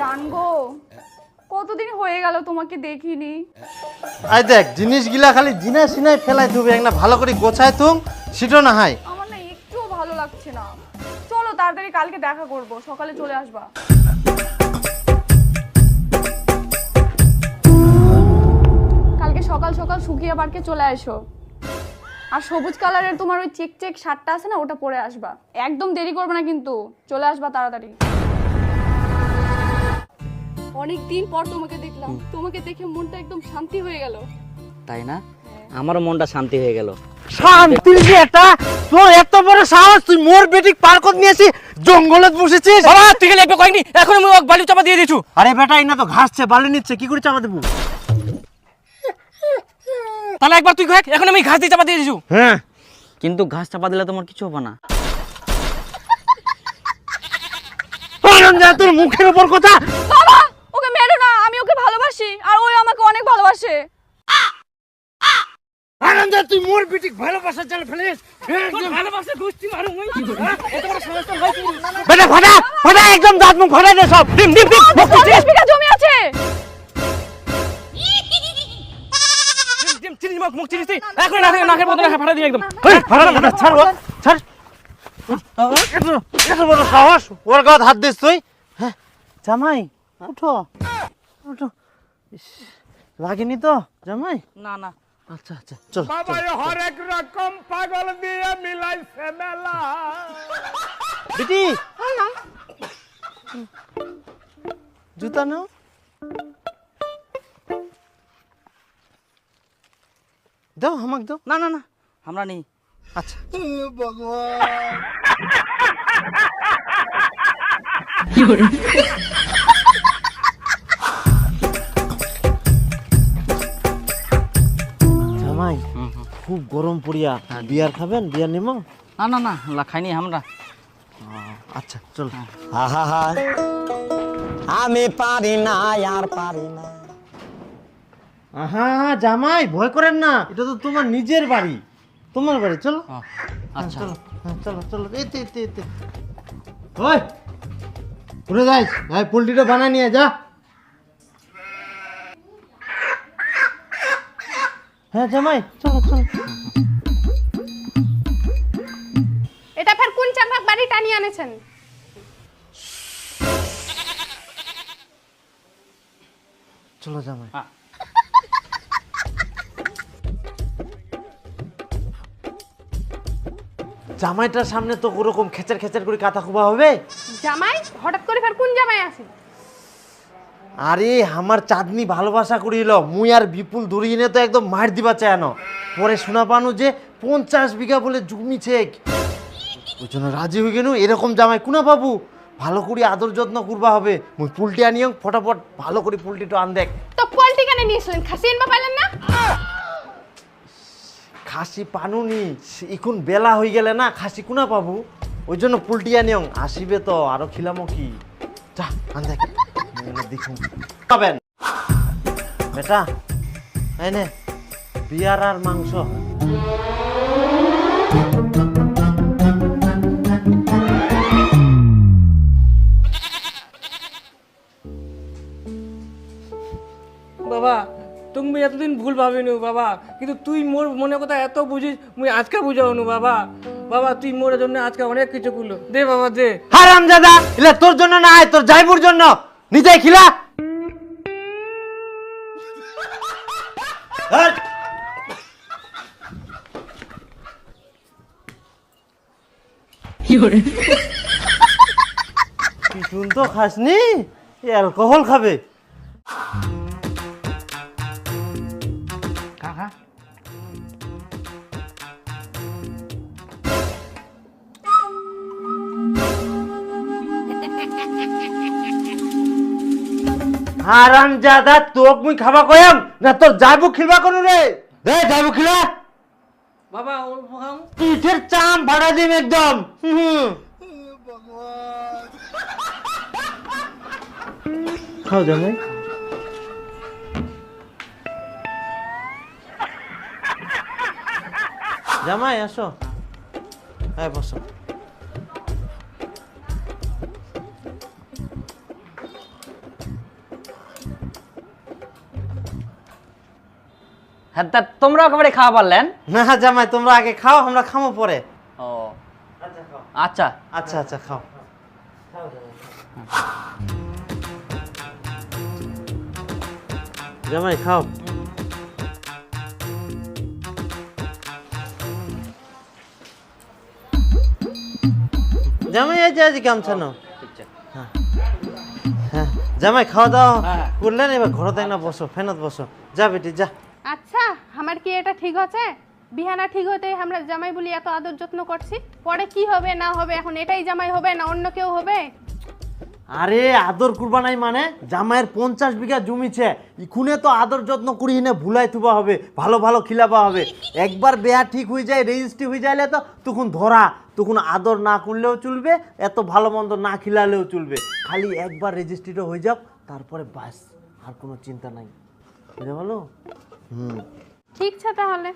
জানগো কতদিন হয়ে গেল তোমাকে দেখিনি। আই দেখ জিনিসগুলা খালি জিনা সিনাই ফেলাই থুবে একটা ভালো করে গোছায় তুম সেটা না হয়। আমার না একটুও ভালো লাগছে না। চলো তাড়াতাড়ি কালকে দেখা করব সকালে চলে আসবা। কালকে সকাল সকাল শুকিয়ে পার্কে চলে এসো। আর সবুজ কালারের তোমার ওই চেক চেক শার্টটা আছে না ওটা পরে আসবা। একদম দেরি করবে না কিন্তু চলে আসবা তাড়াতাড়ি। অনেক দিন পর তোমাকে দেখলাম। তোমাকে দেখে মনটা একদম শান্তি হয়ে গেল। তাই না? আমারও মনটা শান্তি হয়ে গেল। শান্তি যে এটা তোর এত বড় সাহস তুই মোর বেটিক পার করে নিয়েছি জঙ্গলে বসেছিস। বাবা তুই গেলে কয়েকনি এখন আমি ওকে বালি চাপা দিয়ে দিছু। আরে বেটা ইনা তো ঘাসছে বালি নিচ্ছে কি করে চাপা দেবো? তাহলে একবার তুই কয়েক এখন আমি ঘাস দিয়ে চাপা দিয়ে দিছু। হ্যাঁ। কিন্তু ঘাস চাপা দিলে তোমার কিছু হবে না। তোর মুখের উপর কথা। বাবা ওকে মেরো না আমি ওকে ভালোবাসি আর ওই আমাকে অনেক ভালোবাসে। আনন্দ তুই মোর বেটিক ভালোবাসা চাল ফেলিস একদম। ভালোবাসে গোষ্ঠী মারু মুই বেটা ফাটা ফাটা একদম দাঁত মুখ ফাটা দে সব। ডিম ডিম ডিম বিঘা জমি আছে। চিনিস মুখ মুখ চিনিস তুই? এখন নাকের নাকে ফাটা দিয়ে একদম। ফাটা ফাটা ছাড় ছাড়। এত এত বড় সাহস ওর গায়ে হাত দিস তুই? হ্যাঁ জামাই উঠো উঠো। ইস, লাগেনি তো জামাই? না না। আচ্ছা আচ্ছা চল বাবা হরেক রকম পাগল দিয়ে মিলাইছে মেলা। বেটি! জুতা নাও। দাও আমাকে দাও। না না না আমরা নেই। আচ্ছা। জামাই খুব গরম পড়িয়া। বিয়ার খাবেন? বিয়ার নিমো? না না না লা খাইনি আমরা। আচ্ছা চল। আহা আমি পারি না আর পারি না। আহা জামাই ভয় করেন না। এটা তো তোমার নিজের বাড়ি। তোমার বাড়ি চলো। আচ্ছা। চলো হ্যাঁ, চলো চলো। এতে এতে এতে ওই ঘুরে যাইস ভাই পোলট্রিটা বানায় নিয়ে যা। হ্যাঁ জামাই চলো চলো। এটা ফের কোন চাকরাক বাড়ি টানিয়ে আনেছেন? চলো জামাই। হ্যাঁ। জামাইটার সামনে তো ওরকম খেচার খেচার করে কাঁথা খুবা হবে। জামাই হঠাৎ করে ফের কোন জামাই আছে? আরে আমার চাঁদনি ভালোবাসা করিল মুই আর বিপুল ধরিয়ে তো একদম মার দিবা চায়নো পরে শোনা পানো যে পঞ্চাশ বিঘা বলে জমি ছেক। ওই জন্য রাজি হয়ে গেল এরকম জামাই কুনা বাবু? ভালো করে আদর যত্ন করবা হবে। মুই পুলটি আনিও ফটাফট ভালো করে পুলটিটা আন দেখ। তো পোল্ট্রি কেন নিয়েছিলেন খাসি এনবা পাইলেন না? খাসি পানুনি এখন বেলা হয়ে গেলে না খাসি কুনা পাবো ওই জন্য পুলটি আনিও আসিবে তো আরও খিলামো কি? যা আন দেখ। দেখুন। পাবেন বেটা নে বিয়ার আর মাংস। বাবা তুমি এতদিন ভুল ভাবিনু বাবা। কিন্তু তুই মোর মনে কথা এত বুঝিস মুই আজকে বুঝাও বুঝাওনু বাবা। বাবা তুই মোর জন্য আজকে অনেক কিছু করল। দে বাবা দে। হারাম দাদা এলে তোর জন্য না আয় তোর জাইবুর জন্য। নিজেই খিলা। তুই পিটুন তো খাসনি অ্যালকোহল খাবে। হারাম দাদা তোক মুই খাবা কয়াম না তোর যাইবু খিলবা কোন রে? দে যাইবু খিলা। বাবা ওর খাও পিঠের চাম ভাড়া দিম একদম। হুম। খাও জামাই। জামাই আসো। হ্যাঁ বসো। হ্যাঁ তা তোমরা একেবারে খাওয়া পারলেন? না জামাই তোমরা আগে খাও আমরা খামো পরে। ও। আচ্ছা আচ্ছা। আচ্ছা খাও। জামাই খাও। জামাই এই যে আজ গামছা নাও। হ্যাঁ। হ্যাঁ জামাই খাওয়া দাওয়া করলেন এবার ঘরে তাই না বসো ফেনত বসো। যা বেটি যা। আচ্ছা আমার কি এটা ঠিক আছে বিহানা ঠিক হতে আমরা জামাই বলি এত আদর যত্ন করছি। পরে কি হবে, না হবে, এখন এটাই জামাই হবে, না অন্য কেউ হবে? আরে, আদর করবা নাই মানে জামাইয়ের পঞ্চাশ বিঘা জমিছে। ইখুনে তো আদর যত্ন করি না, ভুলাই থুবা হবে, ভালো ভালো খিলাবা হবে। একবার বেয়া ঠিক হয়ে যায়, রেজিস্ট্রি হয়ে যাইলে তো তখন ধরা, তখন আদর না করলেও চলবে, এত ভালো মন্দ না খিলালেও চলবে। খালি একবার রেজিস্ট্রিটা হয়ে যাক তারপরে বাস, আর কোনো চিন্তা নাই। বুঝতে পারল? ঠিক আছে তাহলে।